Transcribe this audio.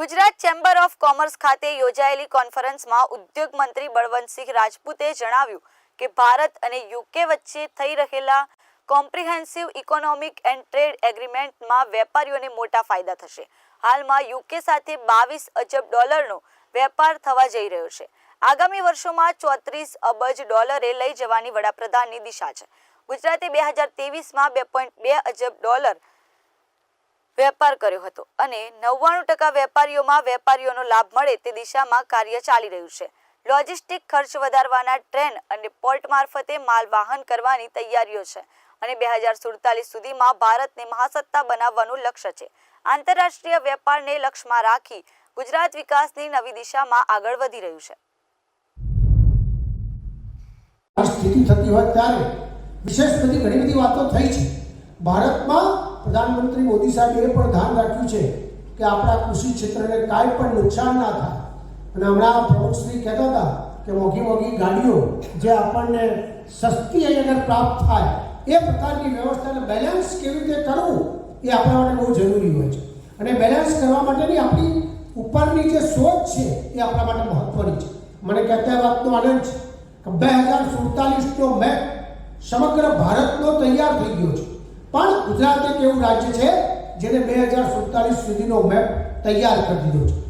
Gujarat chamber of commerce ખાતે યોજાયેલી કોન્ફરન્સમાં ઉદ્યોગ મંત્રી બળવંતસિંહ રાજપૂતે જણાવ્યું કે ભારત અને યુકે વચ્ચે થઈ રહેલા કોમ્પ્રિહેન્સિવ ઇકોનોમિક એન્ડ ટ્રેડ એગ્રીમેન્ટમાં વેપારીઓને મોટા ફાયદા થશે. હાલમાં યુકે સાથે બાવીસ અજબ ડોલરનો વેપાર થવા જઈ રહ્યો છે. આગામી વર્ષોમાં ચોત્રીસ અબજ ડોલરે લઈ જવાની વડાપ્રધાનની દિશા છે. ગુજરાતે બે હજાર તેવીસમાં બે પોઈન્ટ બે અજબ ડોલર વેપાર કર્યો હતો અને નવ્વાણું ટકા વેપારીઓમાં વેપારીઓનો લાભ મળે તે દિશામાં કાર્ય ચાલી રહ્યું છે. લોજિસ્ટિક ખર્ચ વધારવાના ટ્રેન અને પોર્ટ મારફતે માલ વાહન કરવાની તૈયારીઓ છે અને બે હજાર સુડતાલીસ સુધીમાં ભારતને મહાસત્તા બનાવવાનું લક્ષ્ય છે. આંતરરાષ્ટ્રીય વેપારને લક્ષ્યમાં રાખી ગુજરાત વિકાસની નવી દિશામાં આગળ વધી રહ્યું છે. સ્થિતિ થતી હોય ત્યારે વિશેષ બધી ઘણી બધી વાતો થઈ છે. ભારતમાં પ્રધાનમંત્રી મોદી સાહેબે પણ ધ્યાન રાખ્યું છે કે આપણા કૃષિ ક્ષેત્રને કાંઈ પણ નુકસાન ના થાય. અને હમણાં પ્રમુખશ્રી કહેતા હતા કે મોઘી મોઘી ગાડીઓ જે આપણને સસ્તી અગર પ્રાપ્ત થાય, એ પ્રકારની વ્યવસ્થાને બેલેન્સ કેવી રીતે કરવું એ આપણા માટે બહુ જરૂરી હોય છે. અને બેલેન્સ કરવા માટેની આપણી ઉપરની જે સોચ છે એ આપણા માટે મહત્વની છે. મને કહેતા વાતનો આનંદ છે કે બે હજાર સુડતાલીસનો મેપ સમગ્ર ભારતનો તૈયાર થઈ ગયો છે. ગુજરાત એક એવું રાજ્ય છે જેને બે હજાર સુડતાલીસ સુધીનો મેપ તૈયાર કરી દીધો છે.